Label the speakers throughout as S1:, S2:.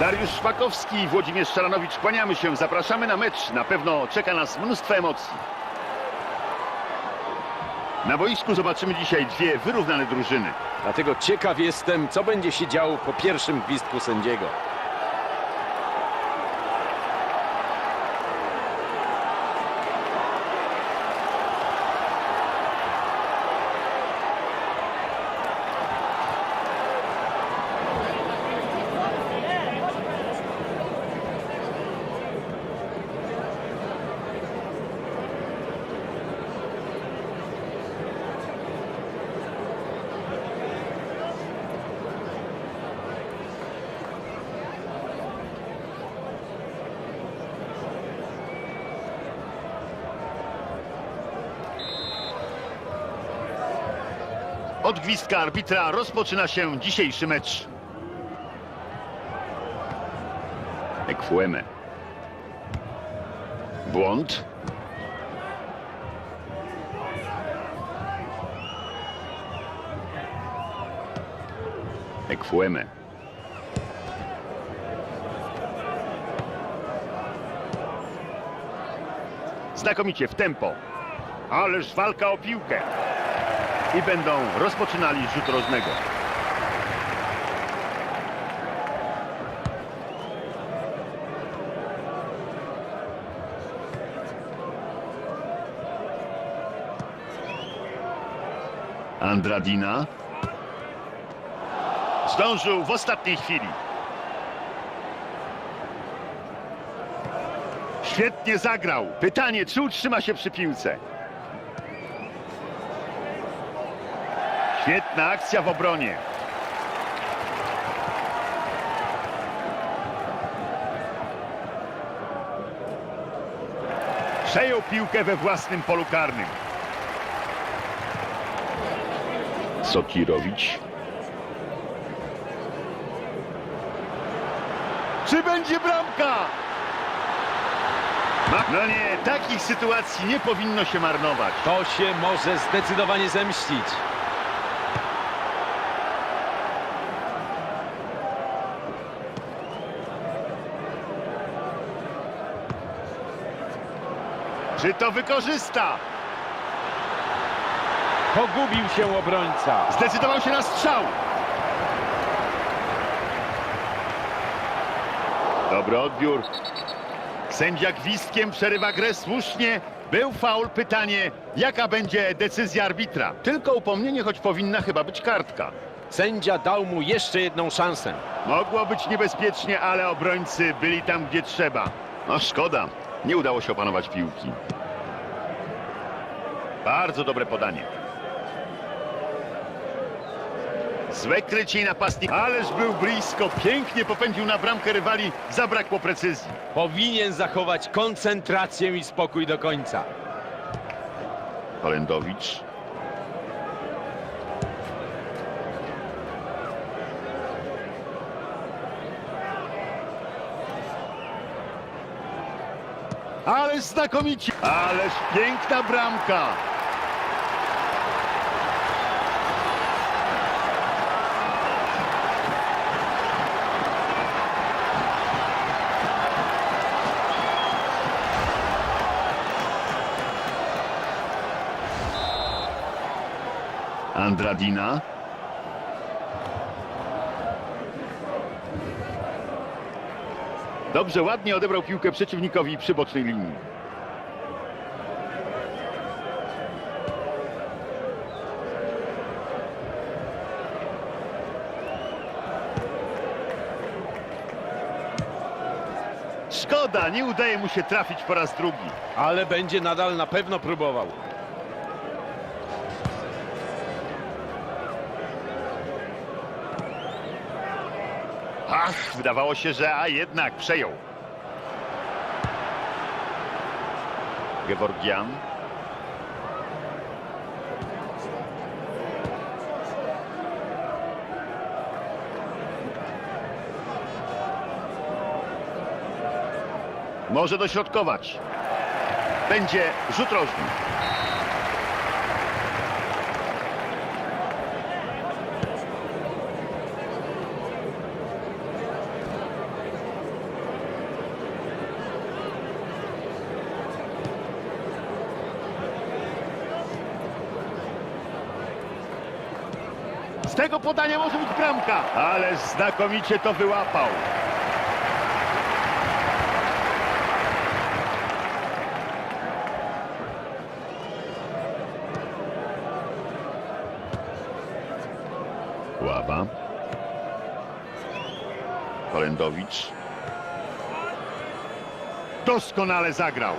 S1: Dariusz Szpakowski i Włodzimierz Szaranowicz kłaniamy się. Zapraszamy na mecz. Na pewno czeka nas mnóstwo emocji. Na boisku zobaczymy dzisiaj dwie wyrównane drużyny.
S2: Dlatego ciekaw jestem, co będzie się działo po pierwszym gwizdku sędziego.
S1: Od gwizdka arbitra rozpoczyna się dzisiejszy mecz. Ekwueme. Błąd. Ekwueme. Znakomicie w tempo. Ależ walka o piłkę i będą rozpoczynali rzut rożnego. Andradina zdążył w ostatniej chwili. Świetnie zagrał. Pytanie, czy utrzyma się przy piłce? Świetna akcja w obronie. Przejął piłkę we własnym polu karnym. Sokirowicz. Czy będzie bramka? No nie, takich sytuacji nie powinno się marnować.
S2: To się może zdecydowanie zemścić.
S1: Czy to wykorzysta?
S2: Pogubił się obrońca.
S1: Zdecydował się na strzał. Dobry odbiór. Sędzia gwizdkiem przerywa grę słusznie. Był faul. Pytanie, jaka będzie decyzja arbitra? Tylko upomnienie, choć powinna chyba być kartka.
S2: Sędzia dał mu jeszcze jedną szansę.
S1: Mogło być niebezpiecznie, ale obrońcy byli tam, gdzie trzeba. No szkoda, nie udało się opanować piłki. Bardzo dobre podanie. Złe krycie i napastnik, ależ był blisko, pięknie popędził na bramkę rywali, zabrakło precyzji.
S2: Powinien zachować koncentrację i spokój do końca.
S1: Holendowicz. Ależ znakomicie! Ależ piękna bramka! Andradina. Dobrze, ładnie odebrał piłkę przeciwnikowi przy bocznej linii. Szkoda, nie udaje mu się trafić po raz drugi.
S2: Ale będzie nadal na pewno próbował.
S1: Ach, wydawało się, że a jednak przejął. Geworgian. Może dośrodkować. Będzie rzut rożny. Tego podania może być bramka. Ale znakomicie to wyłapał. Ława. Kolendowicz. Doskonale zagrał.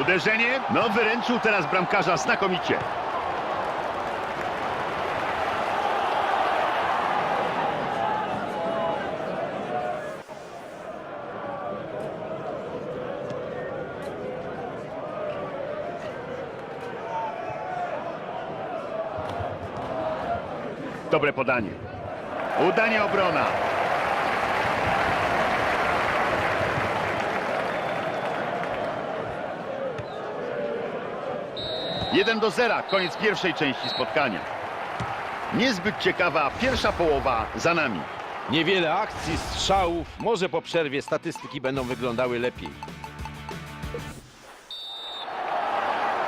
S1: Uderzenie? No wyręczył teraz bramkarza znakomicie. Dobre podanie. Udanie obrona. Jeden do zera, koniec pierwszej części spotkania. Niezbyt ciekawa pierwsza połowa za nami.
S2: Niewiele akcji, strzałów. Może po przerwie statystyki będą wyglądały lepiej.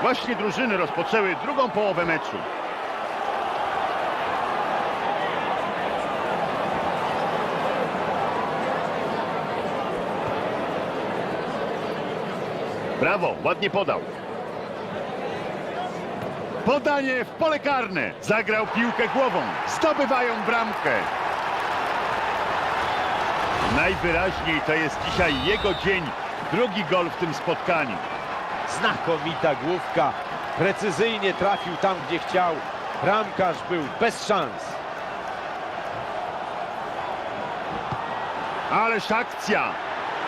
S1: Właśnie drużyny rozpoczęły drugą połowę meczu. Brawo, ładnie podał. Podanie w pole karne. Zagrał piłkę głową. Zdobywają bramkę. Najwyraźniej to jest dzisiaj jego dzień. Drugi gol w tym spotkaniu.
S2: Znakomita główka. Precyzyjnie trafił tam, gdzie chciał. Bramkarz był bez szans.
S1: Ależ akcja!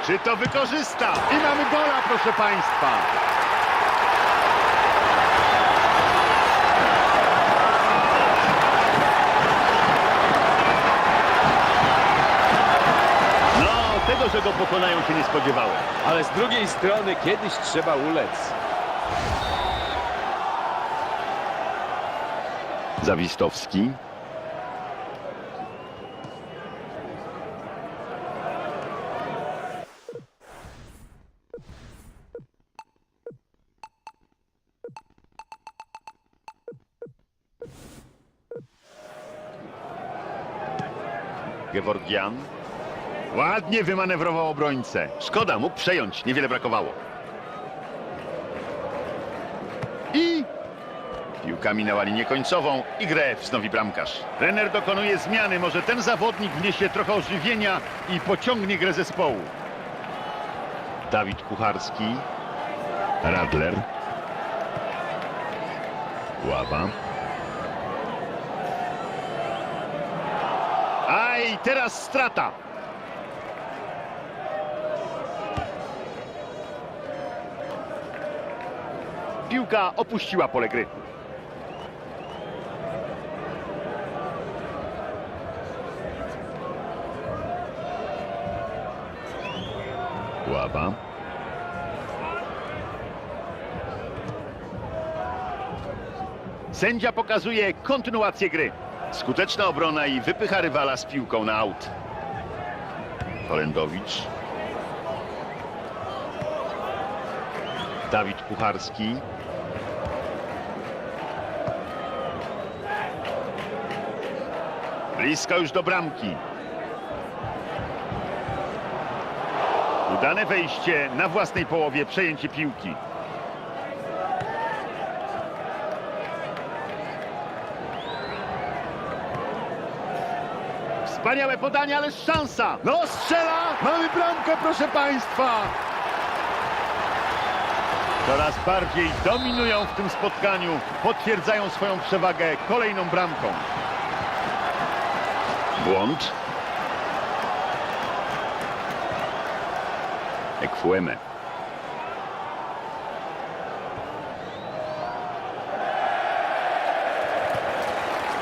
S1: Czy to wykorzysta? I mamy gola, proszę Państwa! Że go pokonają się nie spodziewałem.
S2: Ale z drugiej strony kiedyś trzeba ulec.
S1: Zawistowski. Geworgian. Ładnie wymanewrował obrońcę. Szkoda, mógł przejąć, niewiele brakowało. I Piłka minęła linię końcową i grę wznowi bramkarz. Trener dokonuje zmiany. Może ten zawodnik wniesie trochę ożywienia i pociągnie grę zespołu. Dawid Kucharski. Radler. Ława. Aj, teraz strata. Piłka opuściła pole gry. Ława. Sędzia pokazuje kontynuację gry. Skuteczna obrona i wypycha rywala z piłką na aut. Kolendowicz. Dawid Pucharski. Blisko już do bramki. Udane wejście na własnej połowie, przejęcie piłki. Wspaniałe podanie, ale szansa. No strzela! Mamy bramkę, proszę Państwa! Coraz bardziej dominują w tym spotkaniu. Potwierdzają swoją przewagę kolejną bramką. Błąd. Ekfueme.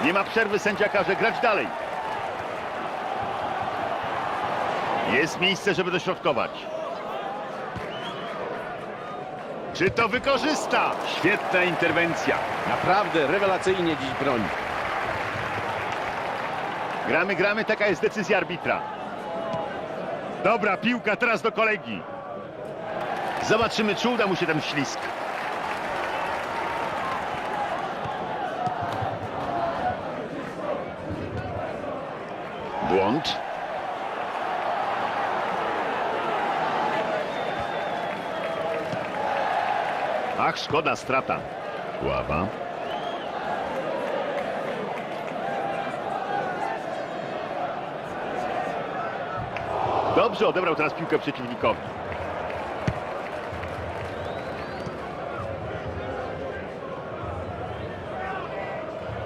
S1: Nie ma przerwy, sędzia każe grać dalej. Jest miejsce, żeby dośrodkować. Czy to wykorzysta? Świetna interwencja.
S2: Naprawdę rewelacyjnie dziś broni.
S1: Gramy, gramy, taka jest decyzja arbitra. Dobra, piłka teraz do kolegi. Zobaczymy, czy uda mu się ten ślisk. Błąd. Ach, szkoda, strata. Ława. Dobrze odebrał teraz piłkę przeciwnikowi.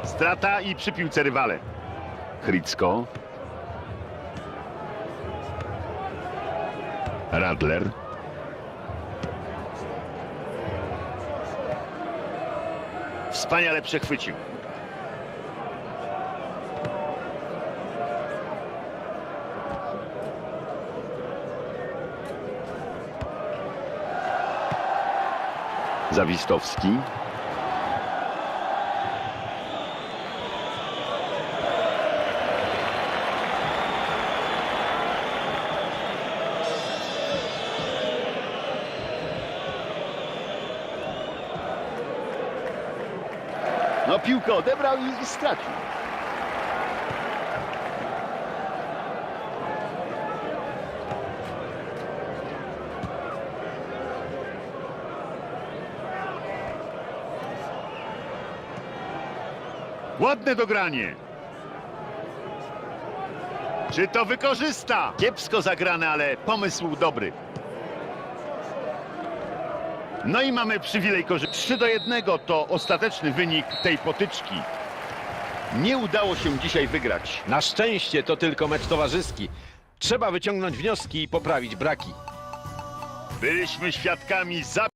S1: Strata i przy piłce rywale. Chricko. Radler. Wspaniale przechwycił. Zawistowski. No piłkę odebrał i, stracił. Ładne dogranie. Czy to wykorzysta? Kiepsko zagrane, ale pomysł dobry. No i mamy przywilej korzystania. 3 do 1 to ostateczny wynik tej potyczki. Nie udało się dzisiaj wygrać.
S2: Na szczęście to tylko mecz towarzyski. Trzeba wyciągnąć wnioski i poprawić braki.
S1: Byliśmy świadkami za